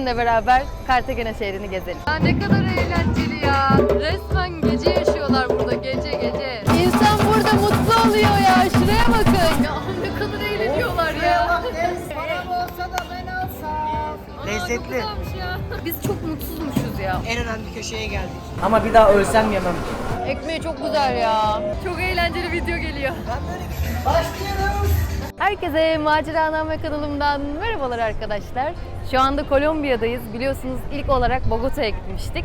sizinle beraber Cartagena şehrini gezelim. Ya ne kadar eğlenceli ya. Resmen gece yaşıyorlar burada gece gece. İnsan burada mutlu oluyor ya. Şuraya bakın. Ya ne kadar eğleniyorlar ya. Lezzetli. Biz çok mutsuzmuşuz ya. En önemli köşeye geldik. Ama bir daha ölsem yemem. Ekmeği çok güzel ya. Çok eğlenceli video geliyor. Başlıyoruz. Herkese Maceraname kanalımdan merhabalar arkadaşlar. Şu anda Kolombiya'dayız. Biliyorsunuz ilk olarak Bogota'ya gitmiştik.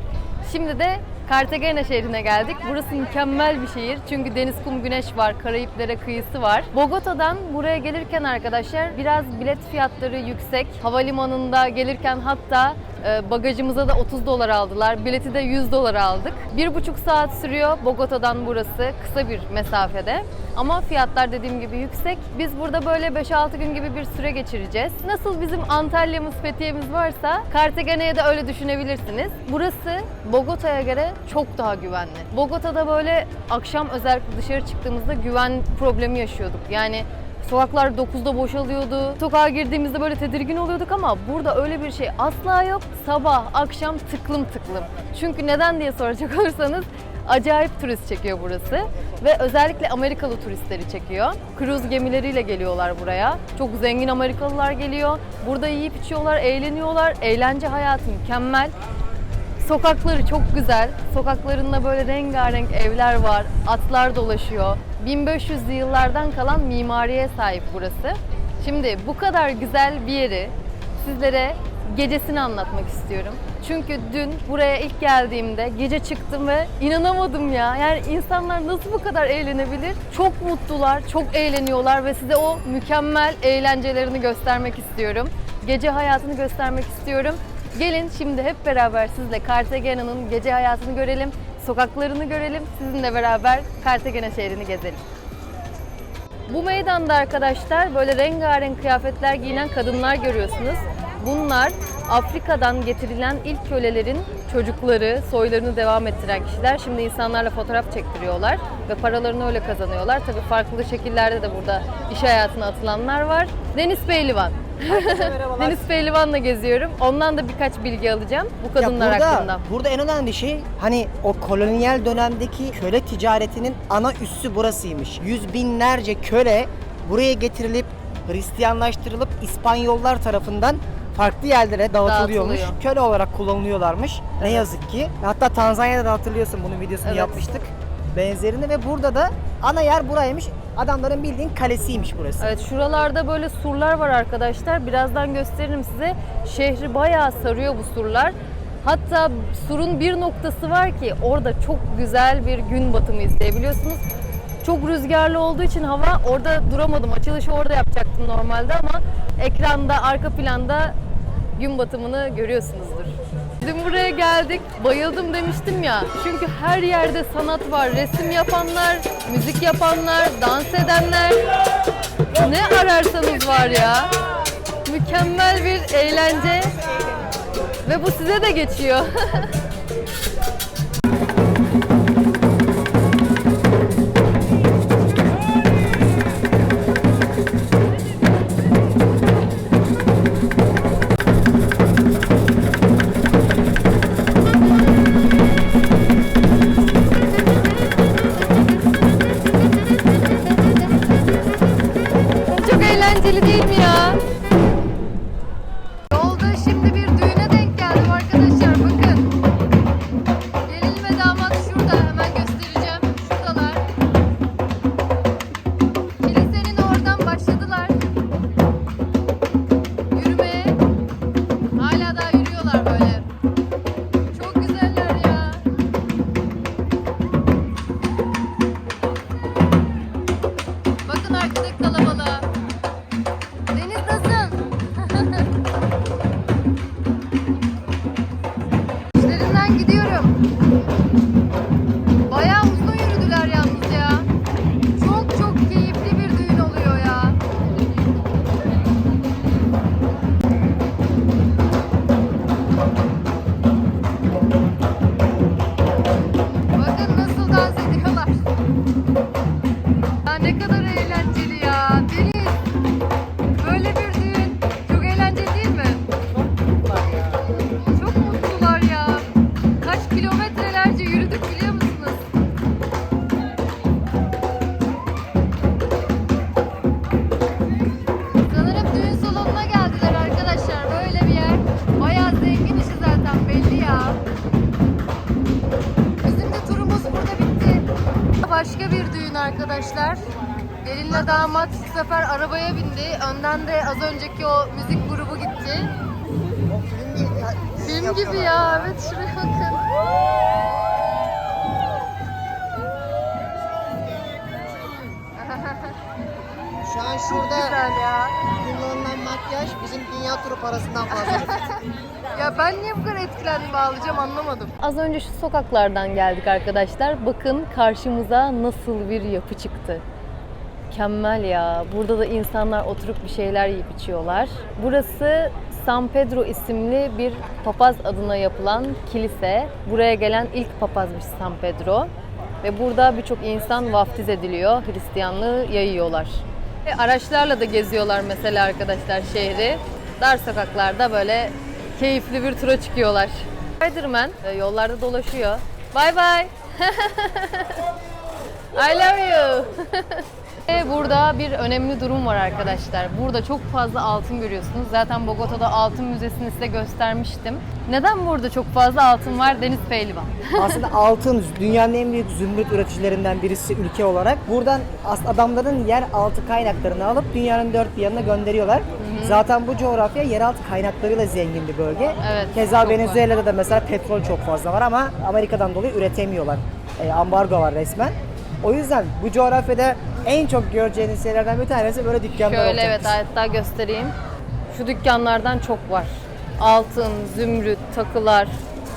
Şimdi de Cartagena şehrine geldik. Burası mükemmel bir şehir. Çünkü deniz, kum, güneş var. Karayiplere kıyısı var. Bogota'dan buraya gelirken arkadaşlar biraz bilet fiyatları yüksek. Havalimanında gelirken hatta bagajımıza da 30 dolar aldılar. Bileti de 100 dolar aldık. Bir buçuk saat sürüyor Bogota'dan burası. Kısa bir mesafede. Ama fiyatlar dediğim gibi yüksek. Biz burada böyle 5-6 gün gibi bir süre geçireceğiz. Nasıl bizim Antalya'mız, Fethiye'miz varsa Cartagena'ya da öyle düşünebilirsiniz. Burası Bogota'ya göre çok daha güvenli. Bogota'da böyle akşam özellikle dışarı çıktığımızda güven problemi yaşıyorduk. Yani Sokaklar 9'da boşalıyordu. Sokağa girdiğimizde böyle tedirgin oluyorduk ama burada öyle bir şey asla yok. Sabah, akşam tıklım tıklım. Çünkü neden diye soracak olursanız acayip turist çekiyor burası ve özellikle Amerikalı turistleri çekiyor. Kruz gemileriyle geliyorlar buraya. Çok zengin Amerikalılar geliyor. Burada yiyip içiyorlar, eğleniyorlar. Eğlence hayatı mükemmel. Sokakları çok güzel. Sokaklarında böyle rengarenk evler var. Atlar dolaşıyor. 1500'lü yıllardan kalan mimariye sahip burası. Şimdi bu kadar güzel bir yeri sizlere gecesini anlatmak istiyorum. Çünkü dün buraya ilk geldiğimde gece çıktım ve inanamadım ya. Yani insanlar nasıl bu kadar eğlenebilir? Çok mutlular, çok eğleniyorlar ve size o mükemmel eğlencelerini göstermek istiyorum. Gece hayatını göstermek istiyorum. Gelin şimdi hep beraber sizle Cartagena'nın gece hayatını görelim, sokaklarını görelim, sizinle beraber Cartagena şehrini gezelim. Bu meydanda arkadaşlar böyle rengarenk kıyafetler giyinen kadınlar görüyorsunuz. Bunlar Afrika'dan getirilen ilk kölelerin çocukları, soylarını devam ettiren kişiler. Şimdi insanlarla fotoğraf çektiriyorlar ve paralarını öyle kazanıyorlar. Tabii farklı şekillerde de burada iş hayatına atılanlar var. Deniz Pehlivan. Merhabalar. Deniz Pehlivan'la geziyorum. Ondan da birkaç bilgi alacağım bu kadınlar burada, hakkında. Burada en önemli şey hani o kolonyal dönemdeki köle ticaretinin ana üssü burasıymış. Yüz binlerce köle buraya getirilip Hristiyanlaştırılıp İspanyollar tarafından farklı yerlere dağıtılıyormuş. Dağıtılıyor. Köle olarak kullanılıyorlarmış. Ne Evet. yazık ki. Hatta Tanzanya'da da hatırlıyorsun bunun videosunu Evet. yapmıştık. Benzerini ve burada da ana yer buraymış. Adamların bildiğin kalesiymiş burası. Evet şuralarda böyle surlar var arkadaşlar. Birazdan gösteririm size. Şehri bayağı sarıyor bu surlar. Hatta surun bir noktası var ki orada çok güzel bir gün batımı izleyebiliyorsunuz. Çok rüzgarlı olduğu için hava orada duramadım. Açılışı orada yapacaktım normalde ama ekranda arka planda gün batımını görüyorsunuzdur. Dün buraya geldik, bayıldım demiştim ya. Çünkü her yerde sanat var. Resim yapanlar, müzik yapanlar, dans edenler. Ne ararsanız var ya. Mükemmel bir eğlence. Ve bu size de geçiyor. arkadaşlar. Derin'le damat bu sefer arabaya bindi. Önden de az önceki o müzik grubu gitti. O film gibi, ya, Film yapıyorlar gibi ya. Evet şuraya bakın. Şu an şurada Güzel ya. kullanılan makyaj bizim dünya turu parasından fazla. Ya ben niye bu kadar etkilendim ağlayacağım anlamadım. Az önce şu sokaklardan geldik arkadaşlar. Bakın karşımıza nasıl bir yapı çıktı. Mükemmel ya. Burada da insanlar oturup bir şeyler yiyip içiyorlar. Burası San Pedro isimli bir papaz adına yapılan kilise. Buraya gelen ilk papazmış San Pedro. Ve burada birçok insan vaftiz ediliyor. Hristiyanlığı yayıyorlar. Ve araçlarla da geziyorlar mesela arkadaşlar şehri. Dar sokaklarda böyle keyifli bir tura çıkıyorlar. Spiderman e, yollarda dolaşıyor. Bye bye. I love you. Ve burada bir önemli durum var arkadaşlar. Burada çok fazla altın görüyorsunuz. Zaten Bogota'da altın müzesini size göstermiştim. Neden burada çok fazla altın var? Deniz Pehlivan. Aslında altın dünyanın en büyük zümrüt üreticilerinden birisi ülke olarak. Buradan adamların yer altı kaynaklarını alıp dünyanın dört bir yanına gönderiyorlar. Zaten bu coğrafya yeraltı kaynaklarıyla zengin bir bölge. Evet, Keza çok var. Venezuela'da da mesela petrol çok fazla var ama Amerika'dan dolayı üretemiyorlar. E, ambargo var resmen. O yüzden bu coğrafyada en çok göreceğiniz şeylerden bir tanesi böyle dükkanlar Şöyle olacak. evet hatta göstereyim. Şu dükkanlardan çok var. Altın, zümrüt, takılar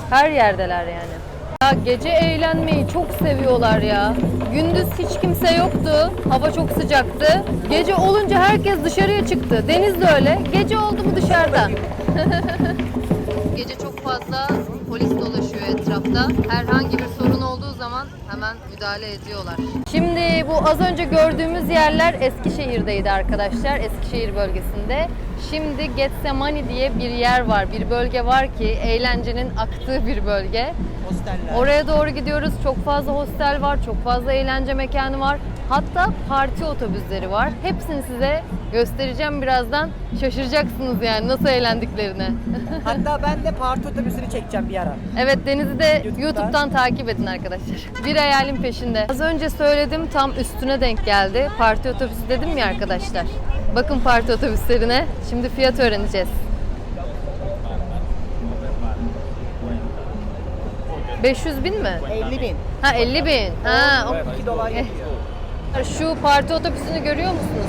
her yerdeler yani. Ya gece eğlenmeyi çok seviyorlar ya. Gündüz hiç kimse yoktu. Hava çok sıcaktı. Gece olunca herkes dışarıya çıktı. Deniz de öyle. Gece oldu mu dışarıda. Gece çok fazla polis dolaşıyor etrafta. Herhangi bir sorun olduğu zaman hemen müdahale ediyorlar. Şimdi bu az önce gördüğümüz yerler Eskişehir'deydi arkadaşlar. Eskişehir bölgesinde. Şimdi Getsemani diye bir yer var. Bir bölge var ki eğlencenin aktığı bir bölge. Hosteller. Oraya doğru gidiyoruz. Çok fazla hostel var, çok fazla eğlence mekanı var. Hatta parti otobüsleri var. Hepsini size göstereceğim birazdan. Şaşıracaksınız yani nasıl eğlendiklerini. Hatta ben de parti otobüsünü çekeceğim bir ara. evet Deniz'i de YouTube'dan. YouTube'dan takip edin arkadaşlar. Bir hayalin peşinde. Az önce söyledim tam üstüne denk geldi. Parti otobüsü dedim ya arkadaşlar. Bakın parti otobüslerine. Şimdi fiyat öğreneceğiz. 500 bin mi? 50 bin. Ha 50 bin. Ha, o- 2 dolar yapıyor. Şu parti otobüsünü görüyor musunuz?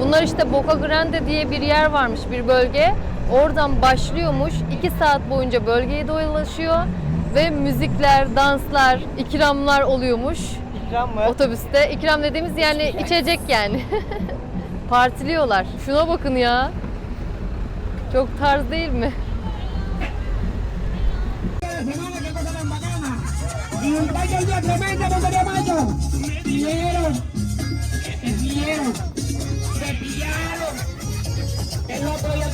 Bunlar işte Boca Grande diye bir yer varmış, bir bölge. Oradan başlıyormuş. 2 saat boyunca bölgeyi dolaşıyor ve müzikler, danslar, ikramlar oluyormuş İkram mı? otobüste. İkram dediğimiz yani içecek yani. Partiliyorlar. Şuna bakın ya. Çok tarz değil mi? Dieron, me pillaron. El otro día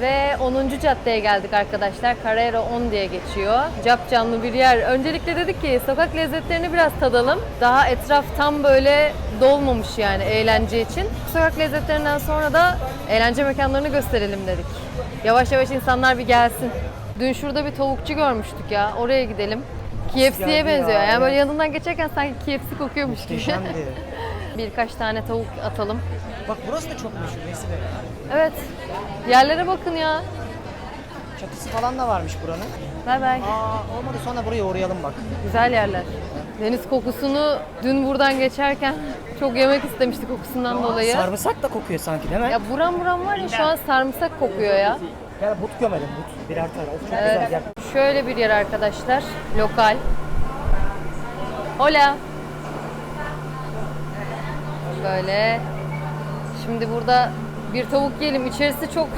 Ve 10. caddeye geldik arkadaşlar. Carrera 10 diye geçiyor. Cap canlı bir yer. Öncelikle dedik ki sokak lezzetlerini biraz tadalım. Daha etraf tam böyle dolmamış yani eğlence için. Sokak lezzetlerinden sonra da eğlence mekanlarını gösterelim dedik. Yavaş yavaş insanlar bir gelsin. Dün şurada bir tavukçu görmüştük ya. Oraya gidelim. KFC'ye benziyor. Yani böyle yanından geçerken sanki KFC kokuyormuş gibi. Muhteşemdi. Birkaç tane tavuk atalım. Bak burası da çok meşhur Nesibe. Evet. Yerlere bakın ya. Çatısı falan da varmış buranın. Bay bay. Aa olmadı sonra buraya uğrayalım bak. Güzel yerler. Deniz kokusunu dün buradan geçerken çok yemek istemişti kokusundan dolayı. Sarımsak da kokuyor sanki değil mi? Ya buram buram var ya şu an sarımsak kokuyor ya. Gel but gömelim but. Birer tane. Of çok Evet. güzel gel. Şöyle bir yer arkadaşlar. Lokal. Hola. Böyle. Şimdi burada bir tavuk yiyelim. İçerisi çok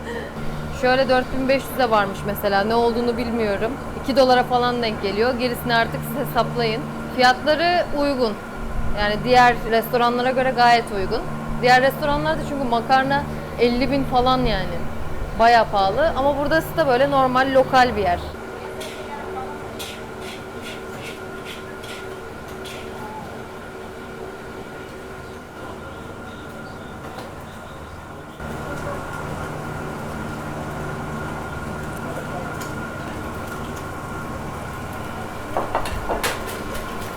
Şöyle 4500'e varmış mesela. Ne olduğunu bilmiyorum. 2 dolara falan denk geliyor. Gerisini artık siz hesaplayın. Fiyatları uygun. Yani diğer restoranlara göre gayet uygun. Diğer restoranlarda çünkü makarna 50 bin falan yani. Baya pahalı ama burası da böyle normal lokal bir yer.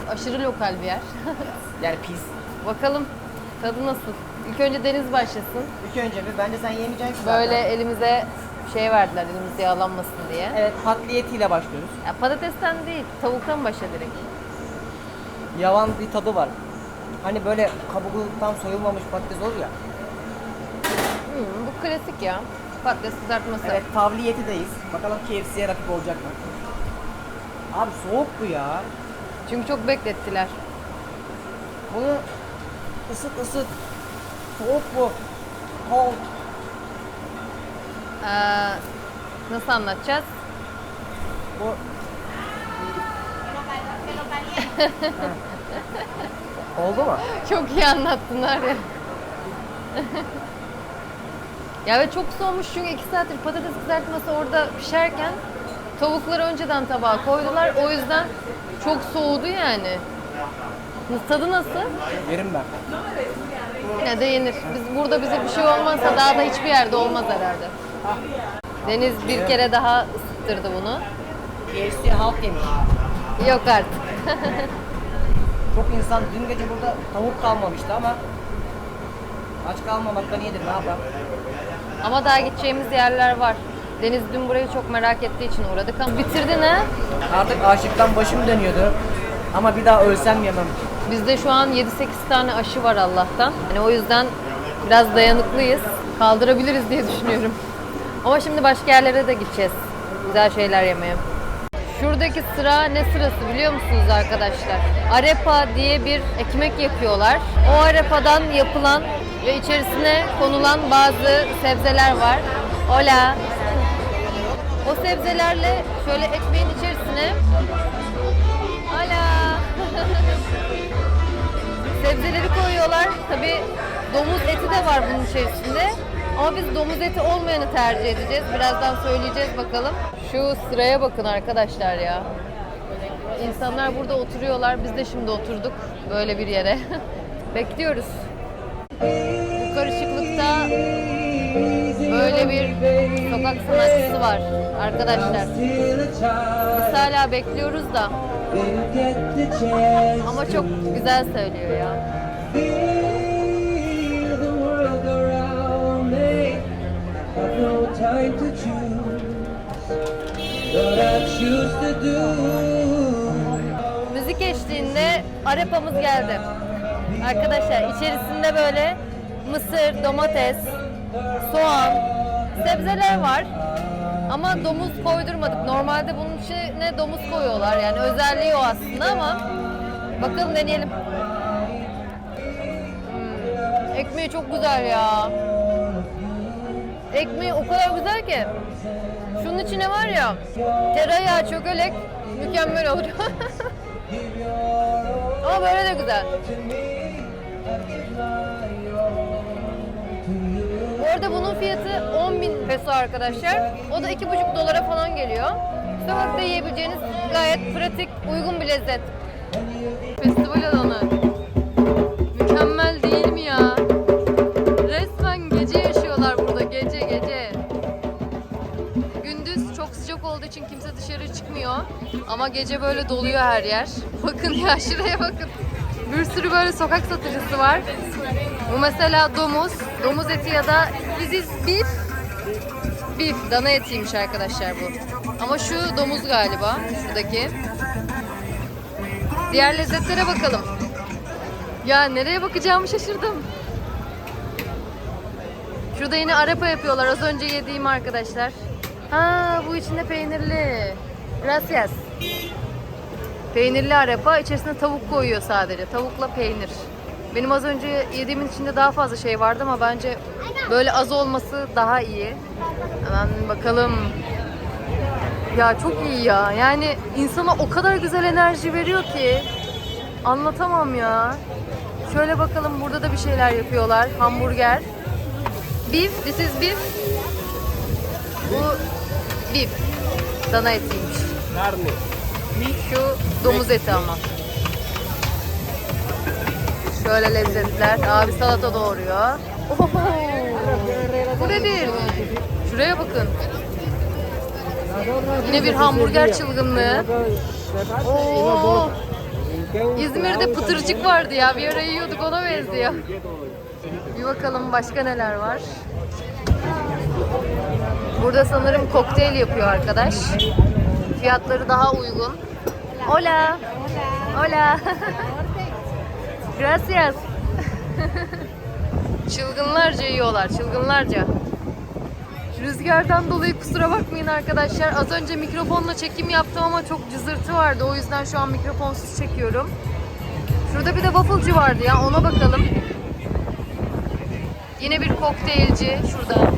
Aşırı lokal bir yer. Yani pis. Bakalım tadı nasıl? İlk önce Deniz başlasın. İlk önce bir bence sen yemeyeceksin zaten. Böyle elimize şey verdiler elimiz yağlanmasın diye. Evet patliyetiyle başlıyoruz. Ya patatesten değil, tavuktan başla direkt. Yavan bir tadı var. Hani böyle kabuğundan soyulmamış patates olur ya. Hmm, bu klasik ya. Patates kızartması. Evet tavli yetideyiz. Bakalım KFC'ye rakip olacak mı? Abi soğuk bu ya. Çünkü çok beklettiler. Bunu ısıt ısıt. Bu. Cold. Ee, nasıl anlatacağız? Bu Oldu mu? Çok iyi anlattılar ya. ya ve çok soğumuş çünkü 2 saattir patates kızartması orada pişerken tavukları önceden tabağa koydular. O yüzden çok soğudu yani. Tadı nasıl? Yerim ben. Yine de yenir. Biz burada bize bir şey olmazsa daha da hiçbir yerde olmaz herhalde. Deniz bir kere daha ısıttırdı bunu. KFC halk yemiş. Yok artık. Çok insan dün gece burada tavuk kalmamıştı ama aç kalmamaktan iyidir ne yapalım. Ama daha gideceğimiz yerler var. Deniz dün burayı çok merak ettiği için uğradık ama bitirdin ha? Artık açlıktan başım dönüyordu. Ama bir daha ölsem yemem. Bizde şu an 7-8 tane aşı var Allah'tan. Hani o yüzden biraz dayanıklıyız. Kaldırabiliriz diye düşünüyorum. Ama şimdi başka yerlere de gideceğiz. Güzel şeyler yemeye. Şuradaki sıra ne sırası biliyor musunuz arkadaşlar? Arepa diye bir ekmek yapıyorlar. O arepadan yapılan ve içerisine konulan bazı sebzeler var. Hola. O sebzelerle şöyle ekmeğin içerisine Hola. Sebzeleri koyuyorlar. Tabi domuz eti de var bunun içerisinde. Ama biz domuz eti olmayanı tercih edeceğiz. Birazdan söyleyeceğiz bakalım. Şu sıraya bakın arkadaşlar ya. İnsanlar burada oturuyorlar. Biz de şimdi oturduk böyle bir yere. Bekliyoruz. Bu karışıklıkta böyle bir sokak sanatçısı var arkadaşlar. Biz hala bekliyoruz da. Ama çok güzel söylüyor ya. Müzik eşliğinde arepamız geldi. Arkadaşlar içerisinde böyle mısır, domates, soğan, sebzeler var. Ama domuz koydurmadık. Normalde bunun içine domuz koyuyorlar. Yani özelliği o aslında ama bakalım deneyelim. Hmm, Ekmeği çok güzel ya. Ekmeği o kadar güzel ki. Şunun içine var ya tereyağı, çökelek mükemmel olur. Ama böyle de güzel. Arada bunun fiyatı 10.000 peso arkadaşlar. O da 2,5 dolara falan geliyor. Sokakta yiyebileceğiniz gayet pratik, uygun bir lezzet. Festival alanı. Mükemmel değil mi ya? Resmen gece yaşıyorlar burada, gece gece. Gündüz çok sıcak olduğu için kimse dışarı çıkmıyor. Ama gece böyle doluyor her yer. Bakın ya şuraya bakın. Bir sürü böyle sokak satıcısı var. Bu mesela domuz. Domuz eti ya da is beef. Beef. Dana etiymiş arkadaşlar bu. Ama şu domuz galiba. Şuradaki. Diğer lezzetlere bakalım. Ya nereye bakacağımı şaşırdım. Şurada yine arepa yapıyorlar. Az önce yediğim arkadaşlar. Ha bu içinde peynirli. Gracias. Peynirli arepa. içerisine tavuk koyuyor sadece. Tavukla peynir. Benim az önce yediğimin içinde daha fazla şey vardı ama bence böyle az olması daha iyi. Hemen bakalım. Ya çok iyi ya. Yani insana o kadar güzel enerji veriyor ki anlatamam ya. Şöyle bakalım burada da bir şeyler yapıyorlar. Hamburger. Beef, this is beef. Bu beef. Dana etiymiş. Şu domuz eti ama. Şöyle lezzetler. Abi salata doğuruyor. Oho. Bu nedir? Şuraya bakın. Yine bir hamburger çılgınlığı. Oo. İzmir'de pıtırcık vardı ya. Bir ara yiyorduk ona benziyor. Bir bakalım başka neler var. Burada sanırım kokteyl yapıyor arkadaş. Fiyatları daha uygun. Hola. Hola. Gracias. çılgınlarca yiyorlar, çılgınlarca. Rüzgardan dolayı kusura bakmayın arkadaşlar. Az önce mikrofonla çekim yaptım ama çok cızırtı vardı. O yüzden şu an mikrofonsuz çekiyorum. Şurada bir de wafflecı vardı ya ona bakalım. Yine bir kokteylci şurada.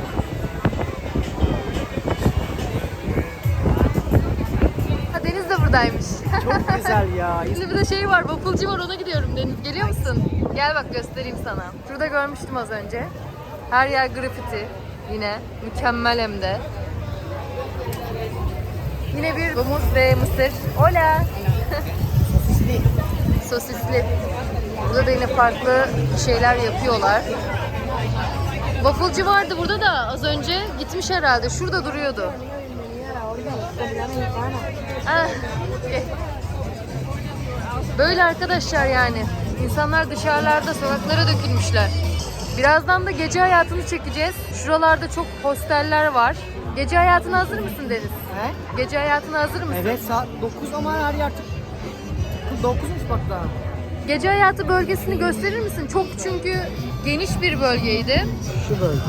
Buradaymış. Çok güzel ya. Şimdi bir de şey var, wafflecı var ona gidiyorum Deniz. Geliyor musun? Gel bak göstereyim sana. Şurada görmüştüm az önce. Her yer grafiti. Yine mükemmel hem de. Yine bir domuz ve mısır. Hola. Sosisli. Sosisli. Burada da yine farklı şeyler yapıyorlar. Wafflecı vardı burada da az önce gitmiş herhalde. Şurada duruyordu. Ah. Böyle arkadaşlar yani. İnsanlar dışarılarda sokaklara dökülmüşler. Birazdan da gece hayatını çekeceğiz. Şuralarda çok hosteller var. Gece hayatına hazır mısın Deniz? He? Gece hayatına hazır mısın? Evet saat 9 ama her yer artık 9'muş bak daha. Gece hayatı bölgesini gösterir misin? Çok çünkü geniş bir bölgeydi. Şu bölge.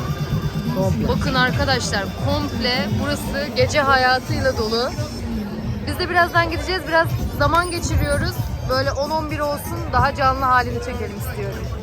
Komple. Bakın arkadaşlar komple burası gece hayatıyla dolu. Biz de birazdan gideceğiz. Biraz zaman geçiriyoruz. Böyle 10-11 olsun daha canlı halini çekelim istiyorum.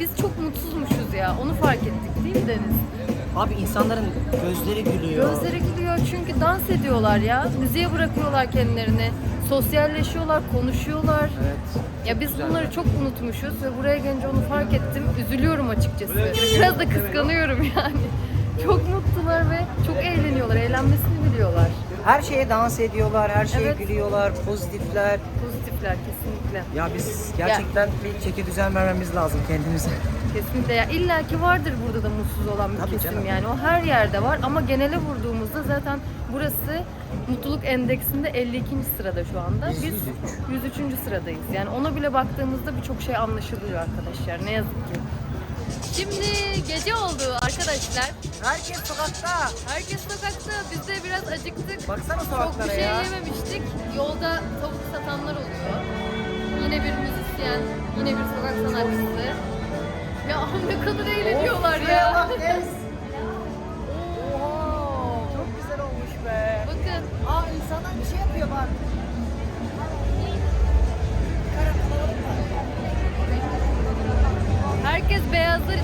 Biz çok mutsuzmuşuz ya, onu fark ettik değil mi Deniz? Abi insanların gözleri gülüyor. Gözleri gidiyor çünkü dans ediyorlar ya. Müziğe bırakıyorlar kendilerini. Sosyalleşiyorlar, konuşuyorlar. Evet. Ya biz bunları çok unutmuşuz ve buraya gelince onu fark ettim. Üzülüyorum açıkçası. Biraz da kıskanıyorum yani. Çok mutlular ve çok eğleniyorlar. Eğlenmesini biliyorlar. Her şeye dans ediyorlar, her şeye Evet. gülüyorlar, pozitifler. Pozitifler kesinlikle. Ya biz gerçekten bir çeki düzen vermemiz lazım kendimize. Kesinlikle ya illa ki vardır burada da mutsuz olan bir Tabii kesim canım. yani o her yerde var ama genele vurduğumuzda zaten burası mutluluk endeksinde 52. sırada şu anda. Biz Biz 103. sıradayız. Yani ona bile baktığımızda birçok şey anlaşılıyor arkadaşlar ne yazık ki. Şimdi gece oldu arkadaşlar. Herkes sokakta. Herkes sokakta. Biz de biraz acıktık. Baksana Çok sokaklara bir şey ya. yememiştik. Yolda tavuk satanlar oluyor. Yine bir müzisyen, yine bir sokak sanatçısı. Ya ne kadar eğleniyorlar Of ya. bak. Oo. Çok güzel olmuş be. Bakın Aa insanlar bir şey yapıyor bak. herkes beyazlar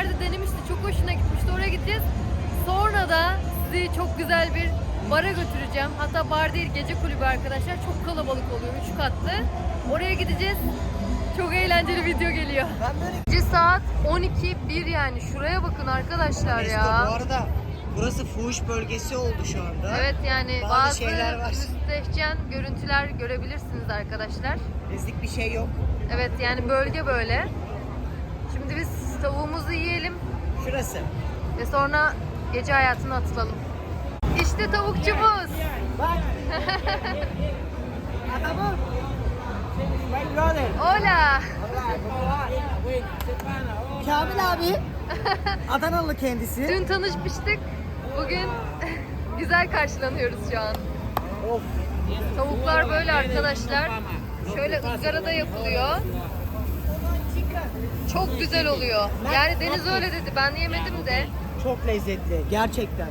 yerde denemişti. Çok hoşuna gitmişti. Oraya gideceğiz. Sonra da sizi çok güzel bir bara götüreceğim. Hatta bar değil gece kulübü arkadaşlar. Çok kalabalık oluyor. Üç katlı. Oraya gideceğiz. Çok eğlenceli video geliyor. Ben böyle Gece saat 12 1 yani. Şuraya bakın arkadaşlar Esto, ya. bu arada burası fuhuş bölgesi oldu şu anda. Evet yani Bazı bazı, şeyler var. müstehcen görüntüler görebilirsiniz arkadaşlar. Bizlik bir şey yok. Evet yani bölge böyle. Şimdi biz tavuğumuzu yiyelim Şurası. ve sonra gece hayatına atılalım. İşte tavukçumuz. My brother. Hola. Kamil abi. Adanalı kendisi. Dün tanışmıştık. Bugün güzel karşılanıyoruz şu an. Of. Tavuklar böyle arkadaşlar. Şöyle ızgarada yapılıyor. Çok güzel oluyor. Yani Deniz öyle dedi. Ben yemedim de. Çok lezzetli. Gerçekten.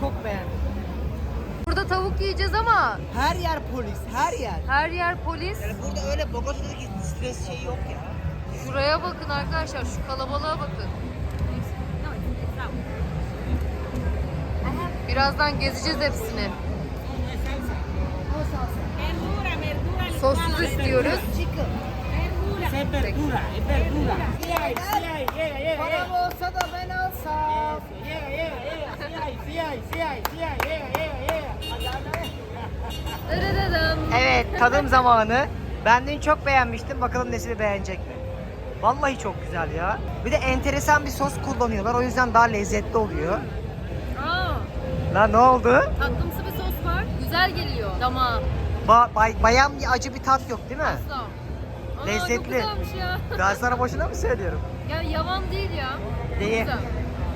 Çok beğendim. Burada tavuk yiyeceğiz ama Her yer polis. Her yer. her yer polis. Yani burada öyle Bogota'daki stres şeyi yok ya. Şuraya bakın arkadaşlar. Şu kalabalığa bakın. Birazdan gezeceğiz hepsini. Sossuz istiyoruz. Es verdura, es verdura. Sí hay, sí hay, llega, llega, Param llega. olsa da ben alsam. Evet tadım zamanı. Ben dün çok beğenmiştim. Bakalım Nesil beğenecek mi? Vallahi çok güzel ya. Bir de enteresan bir sos kullanıyorlar. O yüzden daha lezzetli oluyor. Aa, Lan ne oldu? tatlımsı bir sos var. Güzel geliyor. Damağa. Ba- bay- bayan bir acı bir tat yok değil mi? Asla. Aa, Çok Lezzetli. güzelmiş ya. Ben sana boşuna mı söylüyorum? ya yavan değil ya. Çok Değil. Güzel.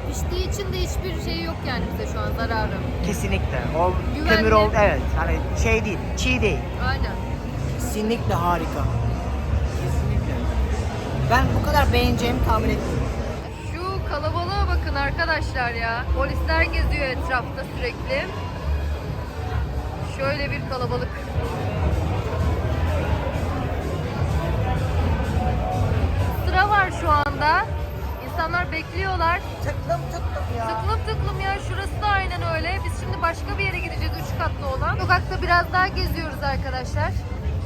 Piştiği için de hiçbir şey yok yani bize şu an zararı. Kesinlikle. O Güvenli. kömür ol evet. Hani şey değil, çiğ değil. Aynen. Kesinlikle harika. Kesinlikle. Ben bu kadar beğeneceğimi tahmin etmiyorum. Şu kalabalığa bakın arkadaşlar ya. Polisler geziyor etrafta sürekli. Şöyle bir kalabalık. Sıra var şu anda. İnsanlar bekliyorlar. Tıklım tıklım ya. Tıklım tıklım ya şurası da aynen öyle. Biz şimdi başka bir yere gideceğiz üç katlı olan. Sokakta biraz daha geziyoruz arkadaşlar.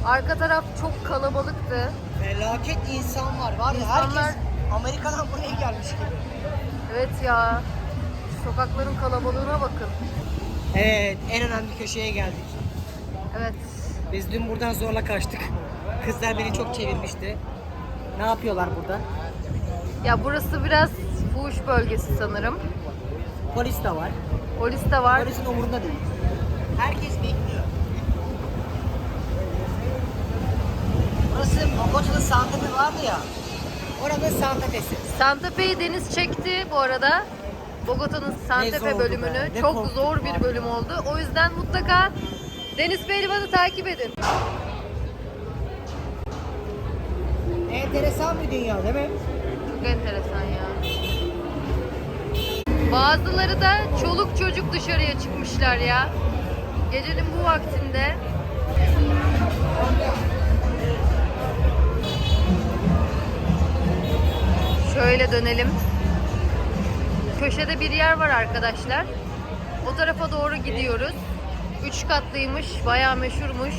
Arka taraf çok kalabalıktı. Felaket insan var. Var ya İnsanlar- herkes Amerika'dan buraya gelmiş gibi. Evet ya. Sokakların kalabalığına bakın. Evet en önemli köşeye geldik. Evet. Biz dün buradan zorla kaçtık. Kızlar beni çok çevirmişti. Ne yapıyorlar burada? Ya burası biraz fuhuş bölgesi sanırım. Polis de var. Polis de var. Polisin umurunda değil. Herkes bekliyor. Burası Bogota'da Santa Fe vardı ya. Oranın Santa Fe'si. Santa Fe'yi deniz çekti bu arada. Bogota'nın Santa Fe bölümünü. Çok zor bir bölüm oldu. O yüzden mutlaka Deniz Pehlivan'ı takip edin. Enteresan bir dünya değil mi? Çok enteresan ya. Bazıları da çoluk çocuk dışarıya çıkmışlar ya. Gecenin bu vaktinde. Şöyle dönelim. Köşede bir yer var arkadaşlar. O tarafa doğru gidiyoruz. Üç katlıymış, bayağı meşhurmuş.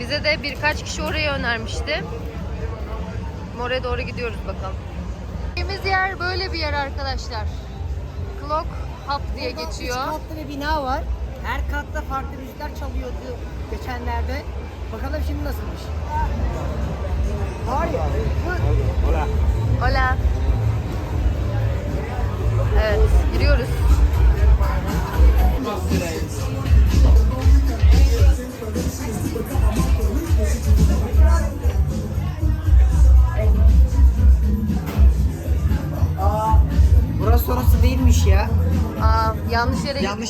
Bize de birkaç kişi orayı önermişti. Oraya doğru gidiyoruz bakalım. Gittiğimiz yer böyle bir yer arkadaşlar. Clock Hub diye Burada geçiyor. Üç katlı bir bina var. Her katta farklı müzikler çalıyordu geçenlerde. Bakalım şimdi nasılmış. Hayır. Hola. Evet, giriyoruz.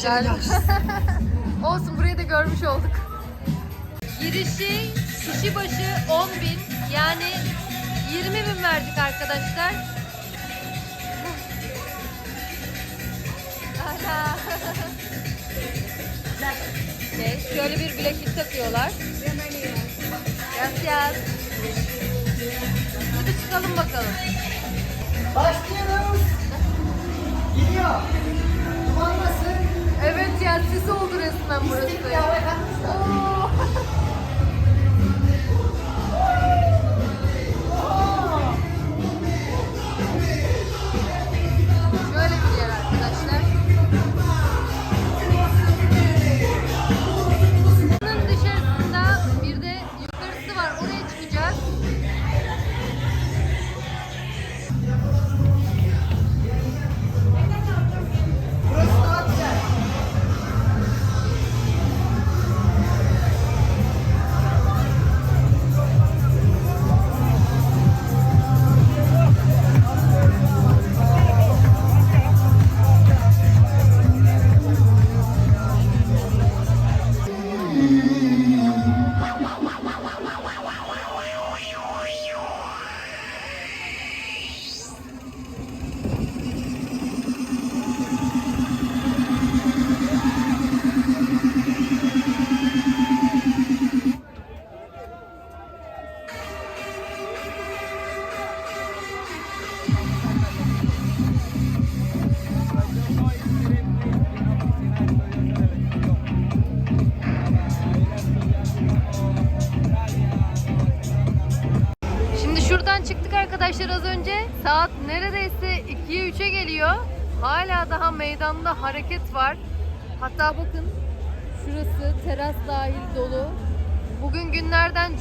Gelmişiz. Olsun burayı da görmüş olduk. Girişi kişi başı 10 bin yani 20 bin verdik arkadaşlar. Ana. okay, şöyle bir bileklik takıyorlar. Gracias. Hadi çıkalım bakalım. Başlıyoruz. Gidiyor. Duman nasıl? Evet ya müessese oldu resmen burası. Oo.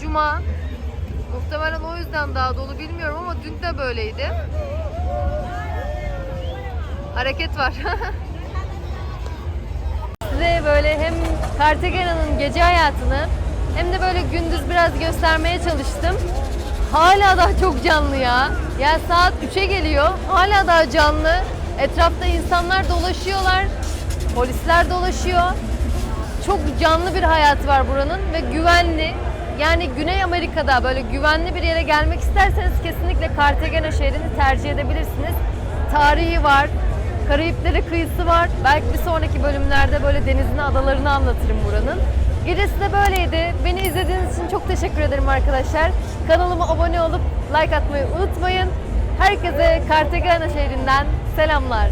Cuma. Muhtemelen o yüzden daha dolu bilmiyorum ama dün de böyleydi. Hareket var. Size böyle hem Cartagena'nın gece hayatını hem de böyle gündüz biraz göstermeye çalıştım. Hala daha çok canlı ya. Yani saat 3'e geliyor. Hala daha canlı. Etrafta insanlar dolaşıyorlar. Polisler dolaşıyor. Çok canlı bir hayatı var buranın ve güvenli. Yani Güney Amerika'da böyle güvenli bir yere gelmek isterseniz kesinlikle Cartagena şehrini tercih edebilirsiniz. Tarihi var. Karayipleri kıyısı var. Belki bir sonraki bölümlerde böyle denizini, adalarını anlatırım buranın. Gecesi de böyleydi. Beni izlediğiniz için çok teşekkür ederim arkadaşlar. Kanalıma abone olup like atmayı unutmayın. Herkese Cartagena şehrinden selamlar.